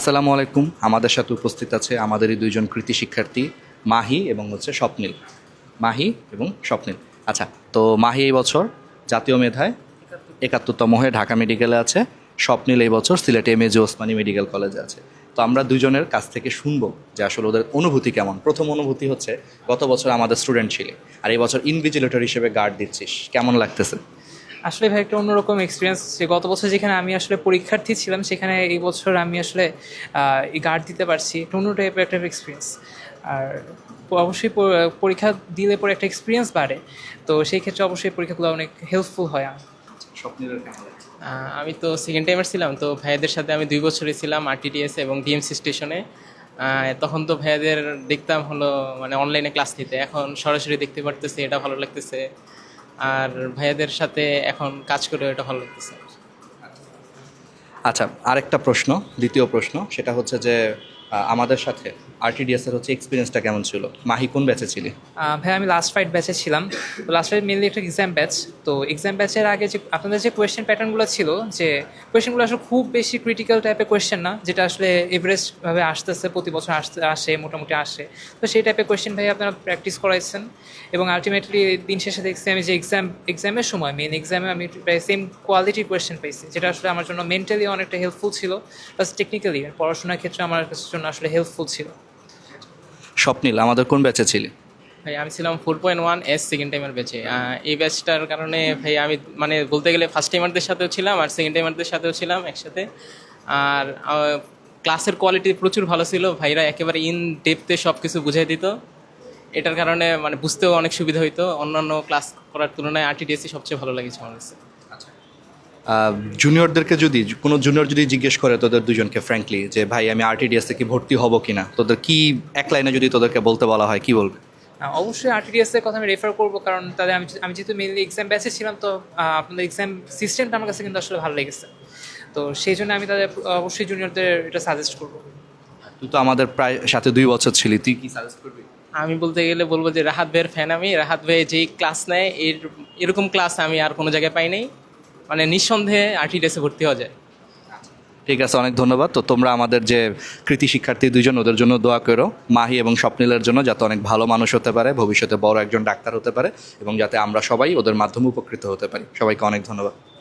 আসসালামু আলাইকুম। আমাদের সাথে উপস্থিত আছে আমাদেরই দুইজন কৃতি শিক্ষার্থী, মাহি এবং হচ্ছে স্বপ্নিল। মাহি এবং স্বপ্নিল। আচ্ছা তো মাহি এই বছর জাতীয় মেধায় একাত্তরতম হয়ে ঢাকা মেডিকেলে আছে। স্বপ্নিল এই বছর Sylhet M A G Osmani medical কলেজে আছে। তো আমরা দুজনের কাছ থেকে শুনব যে আসলে ওদের অনুভূতি কেমন। প্রথম অনুভূতি হচ্ছে, গত বছর আমাদের স্টুডেন্ট ছিলে, আর এই বছর ইনভিজিলেটর হিসেবে গার্ড দিচ্ছিস। কেমন লাগতেছে? আসলে ভাই একটা অন্যরকম এক্সপিরিয়েন্স যে গত বছর যেখানে আমি আসলে পরীক্ষার্থী ছিলাম সেখানে এই বছর আমি আসলে এই গার্ড দিতে পারছি। একটা অন্য টাইপের একটা এক্সপিরিয়েন্স আর অবশ্যই পরীক্ষা দিলে পরে একটা এক্সপিরিয়েন্স বাড়ে। তো সেই ক্ষেত্রে অবশ্যই পরীক্ষাগুলো অনেক হেল্পফুল হয় আমি তো সেকেন্ড টাইমার ছিলাম তো ভাইয়াদের সাথে আমি দুই বছরই ছিলাম আরটিটিএস এবং ডিএমসি স্টেশনে তখন তো ভাইয়াদের দেখতাম হলো মানে অনলাইনে ক্লাস নিতে। এখন সরাসরি দেখতে পারতেছে এটা ভালো লাগতেছে। আর ভাইয়াদের সাথে এখন কাজ করে এটা ভালো লাগতেছে। আচ্ছা আরেকটা প্রশ্ন, দ্বিতীয় প্রশ্ন, সেটা হচ্ছে যে আমাদের সাথে আরটিডিএস এর হচ্ছে এক্সপিরিয়েন্সটা কেমন ছিল? মাহি কোন ব্যাচে ছিলি? ভাই আমি লাস্ট ফাইট ব্যাচে ছিলাম। তো লাস্ট ফাইট মেনলি একটা এক্সাম ব্যাচ তো এক্সাম ব্যাচের আগে যে, আপনাদের যে কোয়েশ্চেন প্যাটার্নগুলো ছিল, যে কোয়েশ্চেনগুলো আসলে খুব বেশি ক্রিটিক্যাল টাইপের কোয়েশ্চেন না, যেটা আসলে এভারেজভাবে আসতেছে, প্রতি বছর আসতে আসে, মোটামুটি আসে। তো সেই টাইপের কোয়েশ্চেন ভাই আপনারা প্র্যাকটিস করাইছেন। এবং আলটিমেটলি দিন শেষে দেখছি আমি যে এক্সাম এক্সামের সময় মেন এক্সামে আমি প্রায় সেম কোয়ালিটির কোয়েশ্চেন পাইছি, যেটা আসলে আমার জন্য মেন্টালি অনেকটা হেল্পফুল ছিল। প্লাস টেকনিক্যালি পড়াশোনার ক্ষেত্রে আমার জন্য আসলে হেল্পফুল ছিল। স্বপ্নিল আমাদের কোন ব্যাচে ছিলি? ভাই আমি ছিলাম four point one S second টাইমের ব্যাচে এই ব্যাচটার কারণে ভাই আমি মানে বলতে গেলে ফার্স্ট টাইমারদের সাথেও ছিলাম আর সেকেন্ড টাইমারদের সাথেও ছিলাম একসাথে। আর ক্লাসের কোয়ালিটি প্রচুর ভালো ছিল। ভাইরা একেবারে ইন ডেপতে সব কিছু বুঝিয়ে দিত। এটার কারণে মানে বুঝতেও অনেক সুবিধা হইতো। অন্যান্য ক্লাস করার তুলনায় আরটিডিএসি সবচেয়ে ভালো লেগেছে আমার কাছে। জুনিয়রদেরকে যদি কোনো জুনিয়র যদি জিজ্ঞেস করে তোদের দুজনকে ফ্র্যাঙ্কলি যে ভাই আমি আরটিডিএস কি ভর্তি হব কিনা? তোদের কি এক লাইনে যদি তোদেরকে বলতে বলা হয় কি বলবে? অবশ্যই আরটিডিএস এর কথা আমি রেফার করব কারণ তাদের আমি আমি যেহেতু মেনলি এক্সাম ব্যাচে ছিলাম তো আপনাদের এক্সাম সিস্টেমটা আমার কাছে কিন্তু আসলে ভালো লেগেছে। তো সেই জন্য আমি তাদের অবশ্যই জুনিয়রদের এটা সাজেস্ট করব। তুই তো আমাদের প্রায় সাথে দুই বছর ছিলি তুই কি সাজেস্ট করবি? আমি বলতে গেলে বলব যে রাহাত ভাইয়ের ফ্যান আমি। রাহাত ভাই যেই ক্লাস নেয় এর এরকম ক্লাস আমি আর কোনো জায়গায় পাই নাই। মানে নিঃসন্দেহে আরটিডিএসে ভর্তি হওয়া যায়। ঠিক আছে, অনেক ধন্যবাদ। তো তোমরা আমাদের যে কৃতি শিক্ষার্থী দুজন, ওদের জন্য দোয়া করো। মাহি এবং স্বপ্নিলের জন্য যাতে অনেক ভালো মানুষ হতে পারে, ভবিষ্যতে বড় একজন ডাক্তার হতে পারে এবং যাতে আমরা সবাই ওদের মাধ্যমে উপকৃত হতে পারি। সবাইকে অনেক ধন্যবাদ।